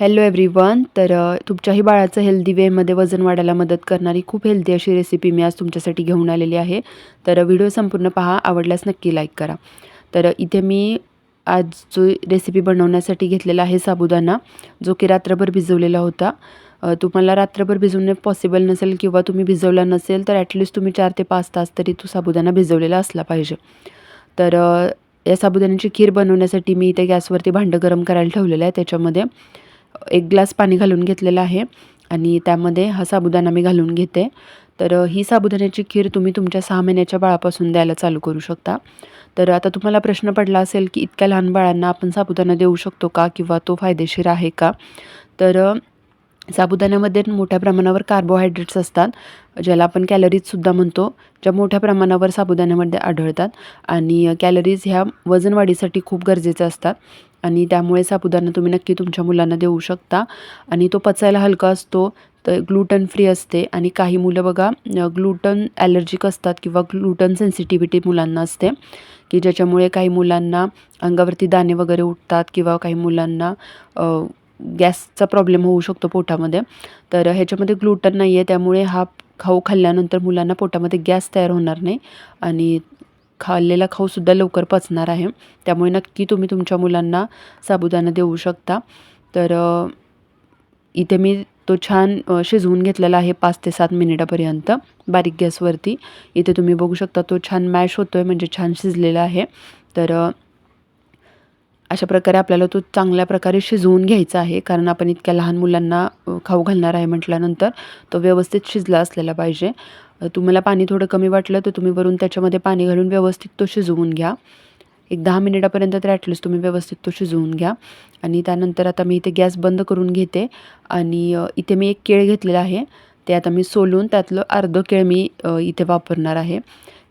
Hello everyone तर तुमच्याही बाळाचं हेल्दी वेमध्ये वजन वाढायला मदत करणारी खूप हेल्दी अशी रेसिपी मी आज तुमच्यासाठी घेऊन आलेली आहे. तर व्हिडिओ संपूर्ण पहा. आवडल्यास नक्की लाईक करा. तर इथे मी आज जो रेसिपी बनवण्यासाठी घेतलेला आहे साबुदाणा जो की रात्रभर भिजवलेला होता. तुम्हाला रात्रभर भिजवणे पॉसिबल नसेल किंवा तुम्ही भिजवला नसेल तर ॲटलिस्ट तुम्ही चार ते पाच तास तरी तो साबुदाणा भिजवलेला असला पाहिजे. तर या साबुदाण्याची खीर बनवण्यासाठी मी इथे गॅसवरती भांडं गरम करायला ठेवलेलं आहे त्याच्यामध्ये. एक ग्लास पाणी घालून घेतलेलं आहे आणि त्यामध्ये हा साबुदाणा मी घालून घेते. तर ही साबुदाण्याची खीर तुम्ही तुमच्या सहा महिन्याच्या बाळापासून द्यायला चालू करू शकता. तर आता तुम्हाला प्रश्न पडला असेल की इतक्या लहान बाळांना आपण साबुदाणा देऊ शकतो का किंवा तो फायदेशीर आहे का? तर साबुदाण्यामध्ये मोठ्या प्रमाणावर कार्बोहायड्रेट्स असतात ज्याला आपण कॅलरीजसुद्धा म्हणतो ज्या मोठ्या प्रमाणावर साबुदाण्यामध्ये आढळतात. आणि कॅलरीज ह्या वजन वाढीसाठी खूप गरजेच्या असतात. आणि त्यामुळे साबुदाणा तुम्ही नक्की तुमच्या मुलांना देऊ शकता. आणि तो पचायला हलका असतो तर ग्लुटन फ्री असते. आणि काही मुलं बघा ग्लुटन ॲलर्जिक असतात किंवा ग्लुटन सेन्सिटिव्हिटी मुलांना असते. की ज्याच्यामुळे काही मुलांना अंगावरती दाणे वगैरे उठतात किंवा काही मुलांना गॅसचा प्रॉब्लेम होऊ शकतो पोटामध्ये. तर ह्याच्यामध्ये ग्लुटन नाही आहे त्यामुळे हा खाऊ खाल्ल्यानंतर मुलांना पोटामध्ये गॅस तयार होणार नाही. आणि खाल्लेला खाऊसुद्धा लवकर पचणार आहे. त्यामुळे नक्की तुम्ही तुमच्या मुलांना साबुदाणा देऊ शकता. तर इथे मी तो छान शिजवून घेतलेला आहे पाच ते सात मिनिटापर्यंत बारीक गॅसवरती. इथे तुम्ही बघू शकता तो छान मॅश होतो आहे म्हणजे छान शिजलेला आहे. तर अशा प्रकारे आपल्याला तो चांगल्या प्रकारे शिजवून घ्यायचा आहे कारण आपण इतक्या लहान मुलांना खाऊ घालणार आहे म्हटल्यानंतर तो व्यवस्थित शिजला असलेला पाहिजे. तुम्हाला पाणी थोडं कमी वाटलं तर तुम्ही वरून त्याच्यामध्ये पाणी घालून व्यवस्थित तो शिजवून घ्या. एक दहा मिनिटापर्यंत तर ॲटलिस्ट तुम्ही व्यवस्थित तो शिजवून घ्या. आणि त्यानंतर आता मी इथे गॅस बंद करून घेते. आणि इथे मी एक केळ घेतलेला आहे. ते आता मी सोलून त्यातलं अर्धं केळ मी इथे वापरणार आहे.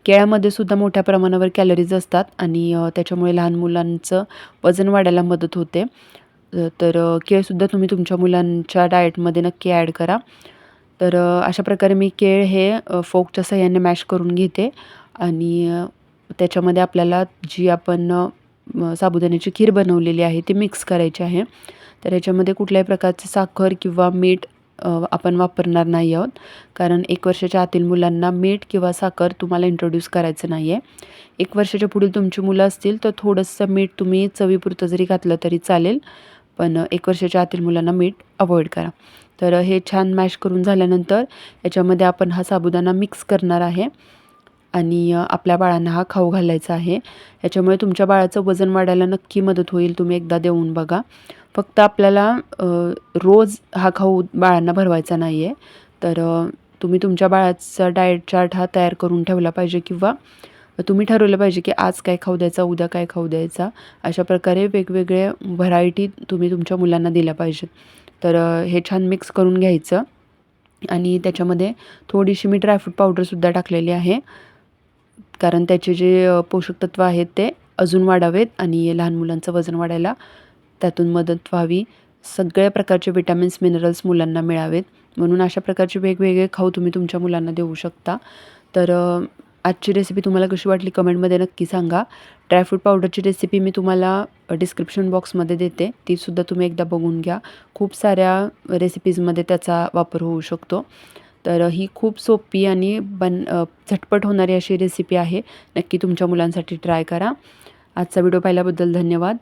केळ्यामध्ये सुद्धा मोठ्या प्रमाणावर कॅलरीज असतात आणि त्याच्यामुळे लहान मुलांचं वजन वाढायला मदत होते. तर केळसुद्धा तुम्ही तुमच्या मुलांच्या डाएटमध्ये नक्की ॲड करा. तर अशा प्रकारे मी केळ हे फोकच्या सहाय्याने मॅश करून घेते आणि त्याच्यामध्ये आपल्याला जी आपण साबुदाण्याची खीर बनवलेली आहे ती मिक्स करायची आहे. तर याच्यामध्ये कुठल्याही प्रकारचे साखर किंवा मीठ आपण वापरणार नाही आहोत. कारण एक वर्षाच्या आतील मुलांना मीठ किंवा साखर तुम्हाला इंट्रोड्यूस करायचं नाही आहे एक वर्षाच्या पुढील तुमची मुलं असतील तर थोडंसं मीठ तुम्ही चवीपुरतं जरी घातलं तरी चालेल. पण एक वर्षाच्या आतील मुलांना मीठ अवॉइड करा. तर हे छान मॅश करून झाल्यानंतर याच्यामध्ये आपण हा साबुदाणा मिक्स करणार आहे. आणि आपल्या बाळांना हा खाऊ घालायचा आहे. याच्यामुळे तुमच्या बाळाचं वजन वाढायला नक्की मदत होईल. तुम्ही एकदा देऊन बघा. फक्त आपल्याला रोज हा खाऊ बाळांना भरवायचा नाही आहे तर तुम्ही तुमच्या बाळाचा डाएट चार्ट हा तयार करून ठेवला पाहिजे किंवा तुम्ही ठरवलं पाहिजे की आज काय खाऊ द्यायचा उद्या काय खाऊ द्यायचा. अशा प्रकारे वेगवेगळ्या व्हरायटी तुम्ही तुमच्या मुलांना दिल्या पाहिजेत. तर हे छान मिक्स करून घ्यायचं. आणि त्याच्यामध्ये थोडीशी मी ड्रायफ्रूट पावडरसुद्धा टाकलेली आहे. कारण त्याचे जे पोषक तत्व आहेत ते अजून वाढावेत आणि लहान मुलांचं वजन वाढायला त्यातून मदत व्हावी. सगळ्या प्रकारचे विटॅमिन्स मिनरल्स मुलांना मिळावेत. म्हणून अशा प्रकारचे वेगवेगळे खाऊ तुम्ही तुमच्या मुलांना देऊ शकता. तर आजची रेसिपी तुम्हाला कशी वाटली कमेंटमध्ये नक्की सांगा. ड्रायफ्रूट पावडरची रेसिपी मी तुम्हाला डिस्क्रिप्शन बॉक्समध्ये देते. तीसुद्धा तुम्ही एकदा बघून घ्या. खूप साऱ्या रेसिपीजमध्ये त्याचा वापर होऊ शकतो. तर ही खूप सोपी आणि बन झटपट होणारी अशी रेसिपी आहे. नक्की तुमच्या मुलांसाठी ट्राय करा. आजचा व्हिडिओ पाहिल्याबद्दल धन्यवाद.